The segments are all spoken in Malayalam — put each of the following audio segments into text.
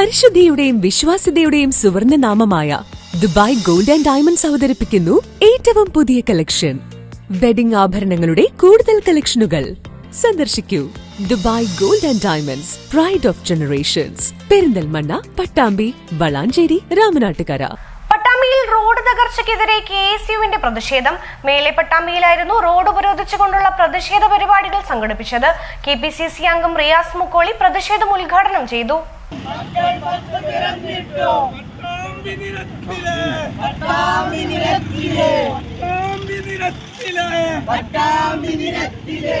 പരിശുദ്ധിയുടെയും വിശ്വാസ്യതയുടെയും സുവർണ നാമമായ ദുബായ് ഗോൾഡ് ആൻഡ് ഡയമണ്ട്സ് അവതരിപ്പിക്കുന്നു ഏറ്റവും പുതിയ കളക്ഷൻ വെഡിംഗ് ആഭരണങ്ങളുടെ കൂടുതൽ കളക്ഷനുകൾ സന്ദർശിക്കൂ. Dubai gold and diamonds pride of generations Perinthalmanna Pattambi Valanchery Ramanattukara. പട്ടാമ്പിയിൽ road തകർച്ചയ്ക്കെതിരെ കെ എസ് യുവിന്റെ പ്രതിഷേധം. മേലെ പട്ടാമ്പിയിലായിരുന്നു റോഡ് ഉപരോധിച്ചുകൊണ്ടുള്ള പ്രതിഷേധ പരിപാടികൾ സംഘടിപ്പിച്ചത്. കെ പി സി സി അംഗം റിയാസ് മുക്കോളി പ്രതിഷേധം ഉദ്ഘാടനം ചെയ്തു. പട്ടാമ്പി നിരത്തിലെ.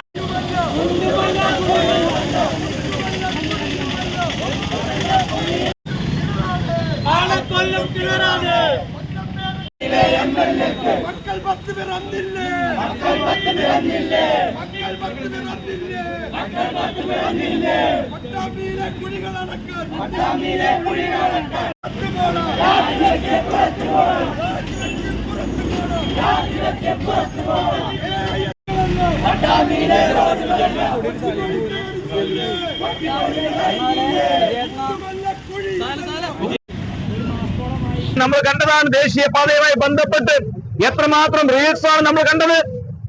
ആളക്കൊല്ലം കിണറാണ്. മക്കൾ പത്ത് പേർ അന്നില്ലേ? മക്കൾ പത്ത് പേർ അന്നില്ലേ? മക്കൾ പത്ത് പേർ അന്നില്ലേ? മക്കൾ പത്ത് പേർ അന്നില്ലേ? പട്ടാമ്പിയിലെ കുഴികൾ അടക്കാൻ. പട്ടാമ്പിയിലെ കുഴികൾ അടക്കാൻ. പുറത്തു പോണം. രാജ്യത്തെ പുറത്തു പോണം. പട്ടാമ്പിയിലെ നമ്മൾ കണ്ടതാണ് ദേശീയപാതയുമായി ബന്ധപ്പെട്ട് എത്രമാത്രം റീൽസാണ് നമ്മൾ കണ്ടത്?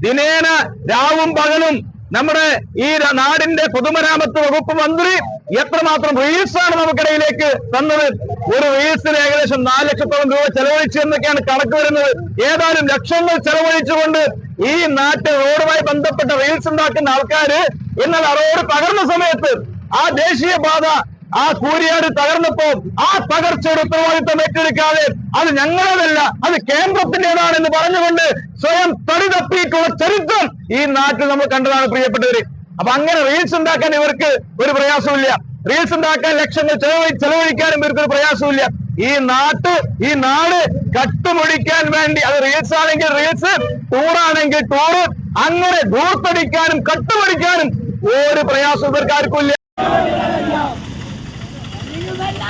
ദിനേന രാവും പകലും നമ്മുടെ ഈ നാടിന്റെ പൊതുമരാമത്ത് വകുപ്പ് മന്ത്രി എത്രമാത്രം റീൽസാണ് നമുക്കിടയിലേക്ക് തന്നത്? ഒരു റീൽസിന് ഏകദേശം നാല് ലക്ഷത്തോളം രൂപ ചെലവഴിച്ചു എന്നൊക്കെയാണ് കണക്ക് വരുന്നത്. ഏതാനും ലക്ഷങ്ങൾ ചെലവഴിച്ചുകൊണ്ട് ഈ നാട്ടിൽ റോഡുമായി ബന്ധപ്പെട്ട റീൽസ് ഉണ്ടാക്കുന്ന ആൾക്കാര് എന്നാൽ ആ റോഡ് സമയത്ത് ആ ദേശീയപാത ആ കൂരിയാട് തകർന്നപ്പോ ആ തകർച്ചയുടെ ഉത്തരവാദിത്തം ഏറ്റെടുക്കാതെ അത് ഞങ്ങളുടേതല്ല അത് കേന്ദ്രത്തിന്റേതാണെന്ന് പറഞ്ഞുകൊണ്ട് സ്വയം തടി തപ്പിയിട്ടുള്ള ചരിത്രം ഈ നാട്ടിൽ നമ്മൾ കണ്ടതാണ് പ്രിയപ്പെട്ടവര്. അപ്പൊ അങ്ങനെ റീൽസ് ഉണ്ടാക്കാൻ ഇവർക്ക് ഒരു പ്രയാസമില്ല റീൽസ് ഉണ്ടാക്കാൻ ലക്ഷങ്ങൾ ചെലവഴി ചെലവഴിക്കാനും ഇവർക്ക് ഒരു പ്രയാസമില്ല ഈ നാട്ട് ഈ നാട് കട്ടുമൊഴിക്കാൻ വേണ്ടി അത് റീൽസ് ആണെങ്കിൽ റീൽസ് ടൂറാണെങ്കിൽ ടൂറ് അങ്ങനെ ധൂർത്തടിക്കാനും കട്ടുമൊടിക്കാനും ഒരു പ്രയാസം ഇവർക്ക് ആർക്കും ഇല്ല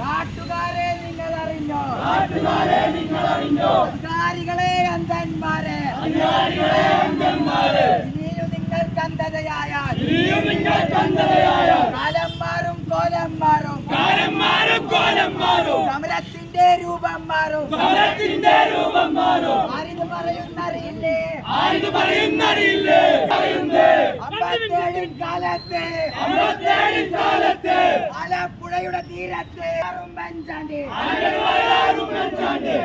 നാട്ടുകാരെ നിങ്ങൾ അറിഞ്ഞോ നാട്ടുകാരെ നിങ്ങൾ അറിഞ്ഞോ അധികാരികളെ അന്ധന്മാരെ അധികാരികളെ അന്ധന്മാരെ ഇനിയും നിങ്ങൾ കന്ധതയായാൽ ഇനിയും നിങ്ങൾ കന്ധതയായാൽ കാലം മാറും കോലം മാറും കാലം മാറും കോലം മാറും സമരത്തിന്റെ രൂപം മാറും. സമരത്തിന്റെ രൂപം മാറും. ആരിത് പറയുന്നറിയില്ലേ? ആരിത് പറയുന്നറിയില്ലേ? അമ്പത്തേഴിൻ കാലത്ത് അമ്പത്തേഴിൻ കാലത്ത്. ആലപ്പുഴയുടെ തീരത്ത് ഉമ്മൻചാണ്ടി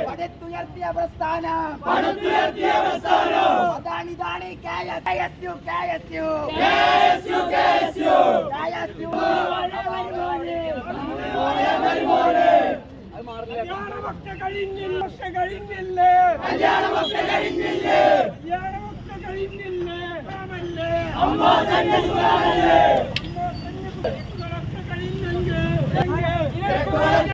പടുത്തുയർത്തിയ പ്രസ്ഥാനം പടുത്തുയർത്തിയ പ്രസ്ഥാനം അതാണ് ഇതാണ് K S U K S U. K S U K S U. K S U. കല്യാണമൊക്കെ കഴിഞ്ഞില്ല? കഴിഞ്ഞില്ലേ കല്യാണമൊക്കെ കഴിഞ്ഞില്ലേ? കല്യാണമൊക്കെ കഴിഞ്ഞില്ലേ? അമ്മ തന്നെ സുഖമല്ലേ